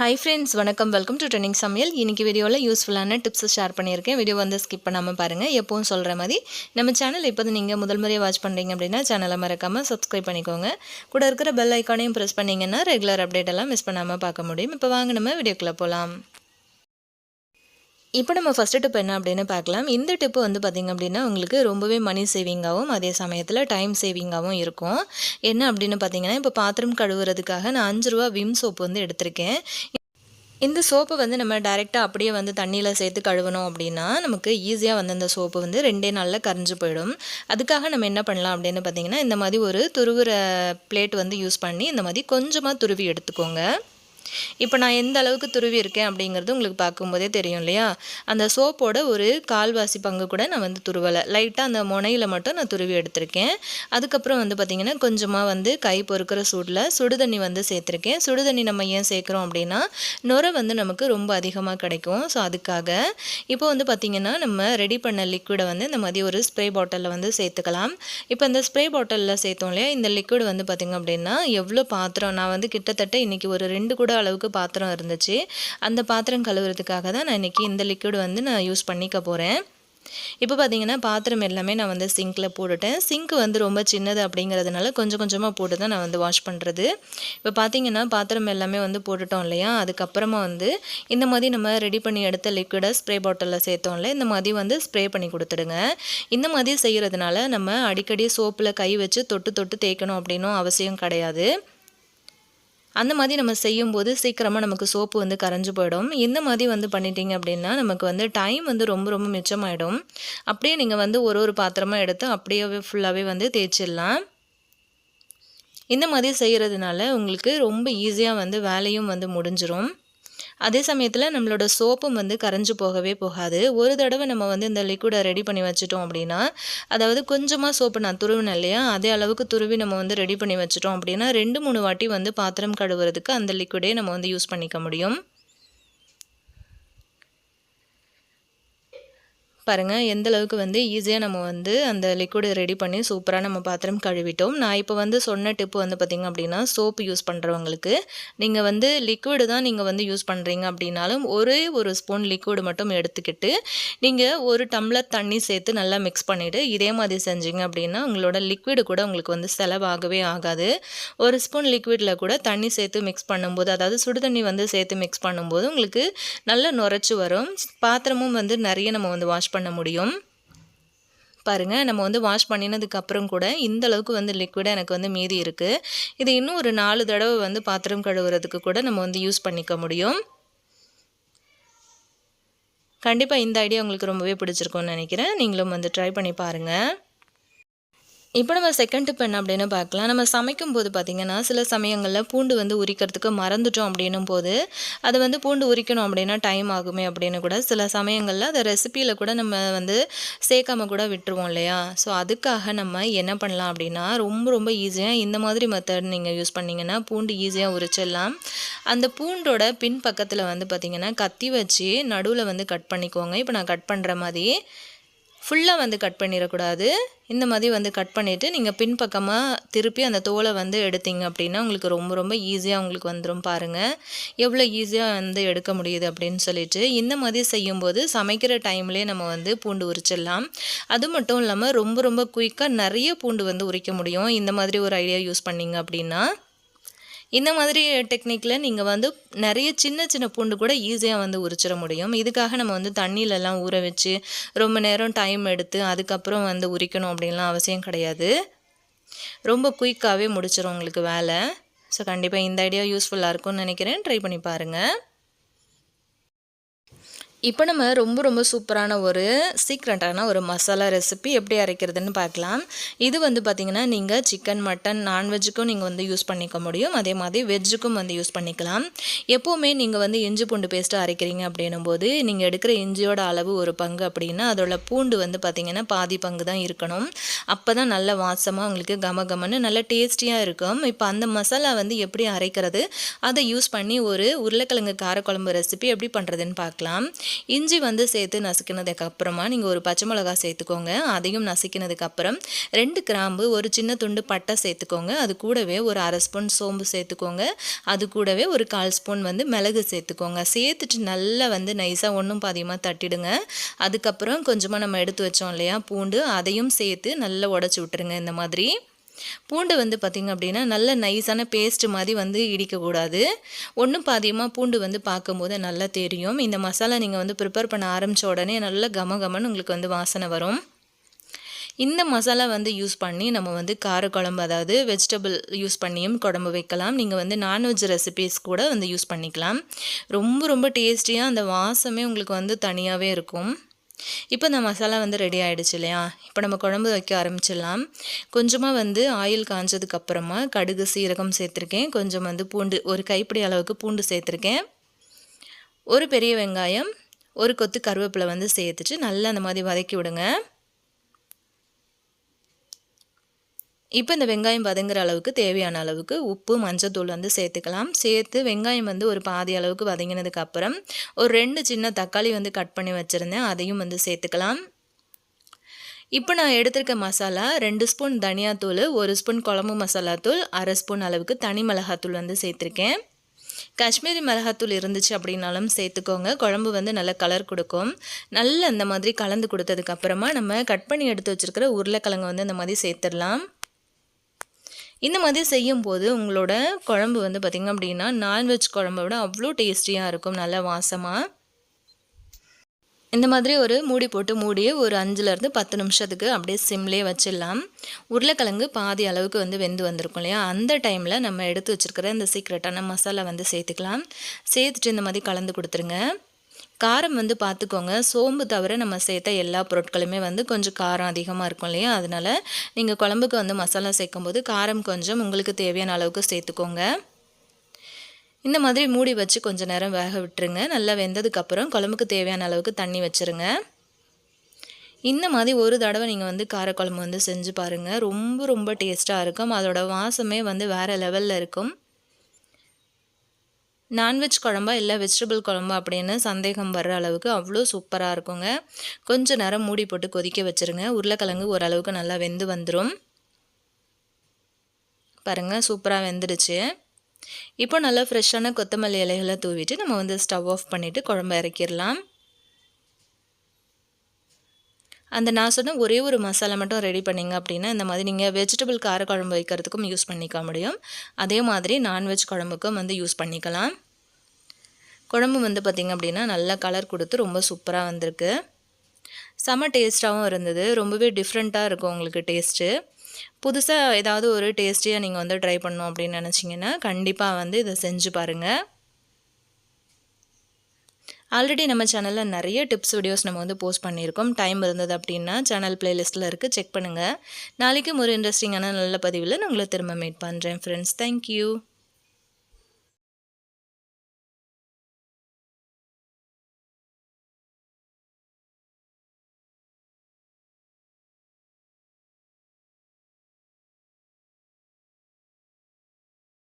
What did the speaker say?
High friends வணக்கம். Welcome to trending சமையல் இன்னைக்கு வீடியோவில் யூஸ்ஃபுல்லான டிப்ஸ் ஷேர் பண்ணியிருக்கேன். வீடியோ வந்து ஸ்கிப் பண்ணாமல் பாருங்கள் எப்பவும் சொல்கிற மாதிரி நம்ம சேனல் இப்போ நீங்கள் முதல் முறையாக வாட்ச் பண்ணுறீங்க அப்படின்னா சேனலை மறக்காமல் சப்ஸ்கிரைப் பண்ணிக்கோங்க. கூட இருக்கிற பெல் ஐக்கானையும் ப்ரெஸ் பண்ணிங்கன்னா ரெகுலர் அப்டேட் எல்லாம் மிஸ் பண்ணாமல் பார்க்க முடியும். இப்போ வாங்க நம்ம வீடியோக்குள்ளே போகலாம் இப்போ நம்ம ஃபஸ்ட்டு டிப் என்ன அப்படின்னு பார்க்கலாம். இந்த டிப்பு வந்து பார்த்திங்க அப்படின்னா உங்களுக்கு ரொம்பவே மணி சேவிங்காகவும் அதே சமயத்தில் டைம் சேவிங்காகவும் இருக்கும். என்ன அப்படின்னு பார்த்தீங்கன்னா இப்போ பாத்திரம் கழுவுறதுக்காக நான் அஞ்சு ரூபா விம் சோப்பு வந்து எடுத்திருக்கேன். இந்த சோப்பை வந்து நம்ம டைரெக்டாக அப்படியே வந்து தண்ணியில் சேர்த்து கழுவணும் அப்படின்னா நமக்கு ஈஸியாக வந்து அந்த சோப்பு வந்து ரெண்டே நாளில் கரைஞ்சு போயிடும். அதுக்காக நம்ம என்ன பண்ணலாம் அப்படின்னு பார்த்தீங்கன்னா இந்த மாதிரி ஒரு துருவுற பிளேட் வந்து யூஸ் பண்ணி இந்த மாதிரி கொஞ்சமாக துருவி எடுத்துக்கோங்க. இப்போ நான் எந்த அளவுக்கு துருவி இருக்கேன் அப்படிங்கிறது உங்களுக்கு பார்க்கும்போதே தெரியும் இல்லையா? அந்த சோப்போட ஒரு கால்வாசி பங்கு கூட நான் வந்து துருவலை. லைட்டாக அந்த முனையில் மட்டும் நான் துருவி எடுத்திருக்கேன். அதுக்கப்புறம் வந்து பார்த்திங்கன்னா கொஞ்சமாக வந்து கை பொறுக்கிற சூடில் சுடுதண்ணி வந்து சேர்த்துருக்கேன். சுடுதண்ணி நம்ம ஏன் சேர்க்குறோம் அப்படின்னா நுரை வந்து நமக்கு ரொம்ப அதிகமாக கிடைக்கும். ஸோ அதுக்காக இப்போ வந்து பார்த்திங்கன்னா நம்ம ரெடி பண்ண லிக்விடை வந்து இந்த மாதிரி ஒரு ஸ்ப்ரே பாட்டிலில் வந்து சேர்த்துக்கலாம். இப்போ இந்த ஸ்ப்ரே பாட்டிலில் சேர்த்தோம் இல்லையா? இந்த லிக்விட் வந்து பார்த்திங்க அப்படின்னா எவ்வளோ பாத்திரம்? நான் வந்து கிட்டத்தட்ட இன்றைக்கி ஒரு ரெண்டு கூட அளவுக்கு பாத்திரம் இருந்துச்சு. அந்த பாத்திரம் கழுவுறதுக்காக தான் நான் இன்றைக்கி இந்த லிக்விட் வந்து நான் யூஸ் பண்ணிக்க போகிறேன் இப்போ பார்த்தீங்கன்னா பாத்திரம் எல்லாமே நான் வந்து சிங்கில் போட்டுட்டேன். சிங்க் வந்து ரொம்ப சின்னது அப்படிங்கிறதுனால கொஞ்சம் கொஞ்சமாக போட்டு தான் நான் வந்து வாஷ் பண்ணுறது இப்போ பார்த்தீங்கன்னா பாத்திரம் எல்லாமே வந்து போட்டுட்டோம் இல்லையா? அதுக்கப்புறமா வந்து இந்த மாதிரி நம்ம ரெடி பண்ணி எடுத்த லிக்விடை ஸ்ப்ரே பாட்டிலில் சேர்த்தோம்ல இந்த மாதிரி வந்து ஸ்ப்ரே பண்ணி கொடுத்துடுங்க. இந்த மாதிரி செய்கிறதுனால நம்ம அடிக்கடி சோப்பில் கை வச்சு தொட்டு தொட்டு தேய்க்கணும் அப்படின்னும் அவசியம் கிடையாது. அந்த மாதிரி நம்ம செய்யும்போது சீக்கிரமாக நமக்கு சோப்பு வந்து கரைஞ்சி போயிடும். இந்த மாதிரி வந்து பண்ணிட்டீங்க அப்படின்னா நமக்கு வந்து டைம் வந்து ரொம்ப ரொம்ப மிச்சமாயிடும். அப்படியே நீங்கள் வந்து ஒரு ஒரு பாத்திரமாக எடுத்து அப்படியே ஃபுல்லாகவே வந்து தேய்ச்சிடலாம். இந்த மாதிரி செய்கிறதுனால உங்களுக்கு ரொம்ப ஈஸியாக வந்து வேலையும் வந்து முடிஞ்சிடும் அதே சமயத்தில் நம்மளோட சோப்பும் வந்து கரைஞ்சி போகவே போகாது. ஒரு தடவை நம்ம வந்து இந்த லிக்விடை ரெடி பண்ணி வச்சுட்டோம் அப்படின்னா அதாவது கொஞ்சமாக சோப்பு நான் துருவினேன் இல்லையா அதே அளவுக்கு துருவி நம்ம வந்து ரெடி பண்ணி வச்சுட்டோம் அப்படின்னா ரெண்டு மூணு வாட்டி வந்து பாத்திரம் கழுவுறதுக்கு அந்த லிக்விடே நம்ம வந்து யூஸ் பண்ணிக்க முடியும். பாருங்கள் எந்த அளவுக்கு வந்து ஈஸியாக நம்ம வந்து அந்த லிக்விட் ரெடி பண்ணி சூப்பராக நம்ம பாத்திரம் கழுவிட்டோம். நான் இப்போ வந்து சொன்ன டிப்பு வந்து பார்த்திங்க அப்படின்னா சோப்பு யூஸ் பண்ணுறவங்களுக்கு நீங்கள் வந்து லிக்விடு தான் நீங்கள் வந்து யூஸ் பண்ணுறீங்க அப்படின்னாலும் ஒரே ஒரு ஸ்பூன் லிக்விடு மட்டும் எடுத்துக்கிட்டு நீங்கள் ஒரு டம்ளர் தண்ணி சேர்த்து நல்லா மிக்ஸ் பண்ணிவிட்டு இதே மாதிரி செஞ்சீங்க அப்படின்னா உங்களோட லிக்விடு கூட உங்களுக்கு வந்து செலவாகவே ஆகாது. ஒரு ஸ்பூன் லிக்விடில் கூட தண்ணி சேர்த்து மிக்ஸ் பண்ணும்போது அதாவது சுடு தண்ணி வந்து சேர்த்து மிக்ஸ் பண்ணும்போது உங்களுக்கு நல்லா நுரைச்சி வரும். பாத்திரமும் வந்து நிறைய நம்ம வந்து வாஷ் பண்ண பண்ண முடியும். பாருங்கள் நம்ம வந்து வாஷ் பண்ணினதுக்கப்புறம் கூட இந்த அளவுக்கு வந்து லிக்விடாக எனக்கு வந்து மீதி இருக்குது இது இன்னும் ஒரு நாலு தடவை வந்து பாத்திரம் கழுவுறதுக்கு கூட நம்ம வந்து யூஸ் பண்ணிக்க முடியும். கண்டிப்பாக இந்த ஐடியா உங்களுக்கு ரொம்பவே பிடிச்சிருக்கும்னு நினைக்கிறேன். நீங்களும் வந்து ட்ரை பண்ணி பாருங்கள் இப்போ நம்ம செகண்ட் டிப் என்ன அப்படின்னு பார்க்கலாம். நம்ம சமைக்கும் போது பார்த்திங்கன்னா சில சமயங்களில் பூண்டு வந்து உரிக்கிறதுக்கு மறந்துட்டோம் அப்படின்னும் போது அது வந்து பூண்டு உரிக்கணும் அப்படின்னா டைம் ஆகுமே அப்படின்னு கூட சில சமயங்களில் அதை ரெசிப்பியில் கூட நம்ம வந்து சேர்க்காம கூட விட்டுருவோம் இல்லையா? ஸோ அதுக்காக நம்ம என்ன பண்ணலாம் அப்படின்னா ரொம்ப ரொம்ப ஈஸியாக இந்த மாதிரி மெத்தட் நீங்கள் யூஸ் பண்ணிங்கன்னா பூண்டு ஈஸியாக உரிச்சிடலாம். அந்த பூண்டோட பின் பக்கத்தில் வந்து பார்த்திங்கன்னா கத்தி வச்சு நடுவில் வந்து கட் பண்ணிக்கோங்க. இப்போ நான் கட் பண்ணுற மாதிரி ஃபுல்லாக வந்து கட் பண்ணிடக்கூடாது. இந்த மாதிரி வந்து கட் பண்ணிவிட்டு நீங்கள் பின்பக்கமாக திருப்பி அந்த தோலை வந்து எடுத்தீங்க அப்படின்னா உங்களுக்கு ரொம்ப ரொம்ப ஈஸியாக உங்களுக்கு வந்துடும் பாருங்கள் எவ்வளோ ஈஸியாக வந்து எடுக்க முடியுது அப்படின்னு சொல்லிட்டு இந்த மாதிரி செய்யும்போது சமைக்கிற டைம்லேயே நம்ம வந்து பூண்டு உரிச்சிடலாம். அது மட்டும் இல்லாமல் ரொம்ப ரொம்ப குயிக்காக நிறைய பூண்டு வந்து உரிக்க முடியும். இந்த மாதிரி ஒரு ஐடியா யூஸ் பண்ணிங்க அப்படின்னா இந்த மாதிரி டெக்னிக்கில் நீங்கள் வந்து நிறைய சின்ன சின்ன பூண்டு கூட ஈஸியாக வந்து உரிச்சிட முடியும். இதுக்காக நம்ம வந்து தண்ணியிலலாம் ஊற வச்சு ரொம்ப நேரம் டைம் எடுத்து அதுக்கப்புறம் வந்து உரிக்கணும் அப்படின்லாம் அவசியம் கிடையாது. ரொம்ப குயிக்காகவே முடிச்சிடும் உங்களுக்கு வேலை. ஸோ கண்டிப்பாக இந்த ஐடியா யூஸ்ஃபுல்லாக இருக்கும்னு நினைக்கிறேன். ட்ரை பண்ணி பாருங்கள் இப்போ நம்ம ரொம்ப ரொம்ப சூப்பரான ஒரு சீக்ரெட்டான ஒரு மசாலா ரெசிபி எப்படி அரைக்கிறதுன்னு பார்க்கலாம். இது வந்து பார்த்திங்கன்னா நீங்கள் சிக்கன் மட்டன் நான்வெஜ்ஜுக்கும் நீங்கள் வந்து யூஸ் பண்ணிக்க முடியும். அதே மாதிரி வெஜ்ஜுக்கும் வந்து யூஸ் பண்ணிக்கலாம். எப்போவுமே நீங்கள் வந்து இஞ்சி பூண்டு பேஸ்ட்டு அரைக்கிறீங்க அப்படின்னும் போது நீங்கள் எடுக்கிற இஞ்சியோட அளவு ஒரு பங்கு அப்படின்னா அதோட பூண்டு வந்து பார்த்திங்கன்னா பாதி பங்கு தான் இருக்கணும். அப்போ தான் நல்ல வாசமாக உங்களுக்கு கம கமன்னு நல்ல டேஸ்டியாக இருக்கும். இப்போ அந்த மசாலா வந்து எப்படி அரைக்கிறது அதை யூஸ் பண்ணி ஒரு உருளைக்கிழங்கு காரக்குழம்பு ரெசிபி எப்படி பண்ணுறதுன்னு பார்க்கலாம். இஞ்சி வந்து சேர்த்து நசுக்கினதுக்கு அப்புறமா நீங்கள் ஒரு பச்சை மிளகா சேர்த்துக்கோங்க. அதையும் நசுக்கினதுக்கு அப்புறம் ரெண்டு கிராம்பு ஒரு சின்ன துண்டு பட்டை சேர்த்துக்கோங்க. அது கூடவே ஒரு அரை ஸ்பூன் சோம்பு சேர்த்துக்கோங்க. அது கூடவே ஒரு கால் ஸ்பூன் வந்து மிளகு சேர்த்துக்கோங்க. சேர்த்துட்டு நல்லா வந்து நைஸாக ஒன்றும் பாதியமாக தட்டிடுங்க. அதுக்கப்புறம் கொஞ்சமாக நம்ம எடுத்து வச்சோம் இல்லையா பூண்டு அதையும் சேர்த்து நல்லா உடச்சி விட்டுருங்க இந்த மாதிரி. பூண்டு வந்து பார்த்திங்க அப்படின்னா நல்ல நைஸான பேஸ்ட் மாதிரி வந்து இடிக்கக்கூடாது. ஒன்றும் பாதியமாக பூண்டு வந்து பார்க்கும்போது நல்லா தெரியும். இந்த மசாலா நீங்கள் வந்து ப்ரிப்பேர் பண்ண ஆரம்பித்த உடனே நல்ல கம கமன்னு உங்களுக்கு வந்து வாசனை வரும். இந்த மசாலா வந்து யூஸ் பண்ணி நம்ம வந்து காரக்குழம்பு அதாவது வெஜிடபிள் யூஸ் பண்ணியும் குழம்பு வைக்கலாம். நீங்கள் வந்து நான்வெஜ் ரெசிபீஸ் கூட வந்து யூஸ் பண்ணிக்கலாம். ரொம்ப ரொம்ப டேஸ்டியாக அந்த வாசமே உங்களுக்கு வந்து தனியாகவே இருக்கும். இப்போ இந்த மசாலா வந்து ரெடி ஆகிடுச்சு இல்லையா? இப்போ நம்ம குழம்பு வைக்க ஆரம்பிச்சிடலாம். கொஞ்சமாக வந்து ஆயில் காஞ்சதுக்கப்புறமா கடுகு சீரகம் சேர்த்துருக்கேன். கொஞ்சம் வந்து பூண்டு ஒரு கைப்பிடி அளவுக்கு பூண்டு சேர்த்துருக்கேன். ஒரு பெரிய வெங்காயம் ஒரு கொத்து கருவேப்பிலை வந்து சேர்த்துட்டு நல்லா அந்த மாதிரி வதக்கி விடுங்க. இப்போ இந்த வெங்காயம் வதங்குற அளவுக்கு தேவையான அளவுக்கு உப்பு மஞ்சத்தூள் வந்து சேர்த்துக்கலாம். சேர்த்து வெங்காயம் வந்து ஒரு பாதி அளவுக்கு வதங்கினதுக்கு அப்புறம் ஒரு ரெண்டு சின்ன தக்காளி வந்து கட் பண்ணி வச்சுருந்தேன். அதையும் வந்து சேர்த்துக்கலாம். இப்போ நான் எடுத்திருக்க மசாலா ரெண்டு ஸ்பூன் தனியாத்தூள் ஒரு ஸ்பூன் குழம்பு மசாலா தூள் அரை ஸ்பூன் அளவுக்கு தனி மிளகாத்தூள் வந்து சேர்த்துருக்கேன். காஷ்மீரி மிளகாத்தூள் இருந்துச்சு அப்படின்னாலும் சேர்த்துக்கோங்க. குழம்பு வந்து நல்ல கலர் கொடுக்கும். நல்ல அந்த மாதிரி கலந்து கொடுத்ததுக்கப்புறமா நம்ம கட் பண்ணி எடுத்து வச்சுருக்கிற உருளைக்கிழங்கு வந்து இந்த மாதிரி சேர்த்துடலாம். இந்த மாதிரி செய்யும்போது உங்களோட குழம்பு வந்து பார்த்திங்க அப்படின்னா நான்வெஜ் குழம்பை விட அவ்வளோ டேஸ்டியாக இருக்கும் நல்ல வாசமாக இந்த மாதிரி ஒரு மூடி போட்டு மூடியே ஒரு அஞ்சுலேருந்து பத்து நிமிஷத்துக்கு அப்படியே சிம்லேயே வச்சிடலாம். உருளைக்கிழங்கு பாதி அளவுக்கு வந்து வெந்து வந்திருக்கும் இல்லையா? அந்த டைமில் நம்ம எடுத்து வச்சுருக்கிற இந்த சீக்ரெட்டான மசாலா வந்து சேர்த்துக்கலாம். சேர்த்துட்டு இந்த மாதிரி கலந்து கொடுத்துருங்க. காரம் வந்து பார்த்துக்கோங்க சோம்பு தவிர நம்ம சேர்த்த எல்லா பொருட்களுமே வந்து கொஞ்சம் காரம் அதிகமாக இருக்கும் இல்லையா? அதனால் நீங்கள் குழம்புக்கு வந்து மசாலா சேர்க்கும்போது காரம் கொஞ்சம் உங்களுக்கு தேவையான அளவுக்கு சேர்த்துக்கோங்க. இந்த மாதிரி மூடி வச்சு கொஞ்சம் நேரம் வேக விட்டுருங்க. நல்லா வெந்ததுக்கப்புறம் குழம்புக்கு தேவையான அளவுக்கு தண்ணி வச்சுருங்க. இந்த மாதிரி ஒரு தடவை நீங்கள் வந்து காரக்குழம்பு வந்து செஞ்சு பாருங்கள் ரொம்ப ரொம்ப டேஸ்ட்டாக இருக்கும். அதோட வாசமே வந்து வேறு லெவலில் இருக்கும். நான்வெஜ் குழம்பா இல்லை வெஜிடபிள் குழம்பா அப்படின்னு சந்தேகம் வர்ற அளவுக்கு அவ்வளோ சூப்பராக இருக்குங்க. கொஞ்சம் நேரம் மூடி போட்டு கொதிக்க வச்சுருங்க. உருளைக்கிழங்கு ஓரளவுக்கு நல்லா வெந்து வந்துடும் பாருங்கள் சூப்பராக வெந்துடுச்சு. இப்போ நல்லா ஃப்ரெஷ்ஷான கொத்தமல்லி இலைகளை தூவிட்டு நம்ம வந்து ஸ்டவ் ஆஃப் பண்ணிவிட்டு குழம்பு இறக்கிடலாம். அந்த நான் சொன்ன ஒரே ஒரு மசாலா மட்டும் ரெடி பண்ணிங்க அப்படின்னா இந்த மாதிரி நீங்கள் வெஜிடபிள் கார குழம்பு வைக்கிறதுக்கும் யூஸ் பண்ணிக்க முடியும். அதே மாதிரி நான்வெஜ் குழம்புக்கும் வந்து யூஸ் பண்ணிக்கலாம். குழம்பு வந்து பார்த்திங்க அப்படின்னா நல்லா கலர் கொடுத்து ரொம்ப சூப்பராக வந்திருக்கு. செம்ம டேஸ்ட்டாகவும் இருந்தது. ரொம்பவே டிஃப்ரெண்ட்டாக இருக்கும் உங்களுக்கு டேஸ்ட்டு புதுசாக ஏதாவது ஒரு டேஸ்டியாக நீங்கள் வந்து ட்ரை பண்ணோம் அப்படின்னு நினச்சிங்கன்னா கண்டிப்பாக வந்து இதை செஞ்சு பாருங்கள் ஆல்ரெடி நம்ம சேனலில் நிறைய டிப்ஸ் வீடியோஸ் நம்ம வந்து போஸ்ட் பண்ணியிருக்கோம். டைம் இருந்தது அப்படின்னா சேனல் பிளேலிஸ்ட்டில் இருக்குது செக் பண்ணுங்கள் நாளைக்கும் ஒரு இன்ட்ரெஸ்டிங்கான நல்ல பதிவில் நான் உங்களை திரும்ப மீட் பண்ணுறேன் ஃப்ரெண்ட்ஸ் தேங்க்யூ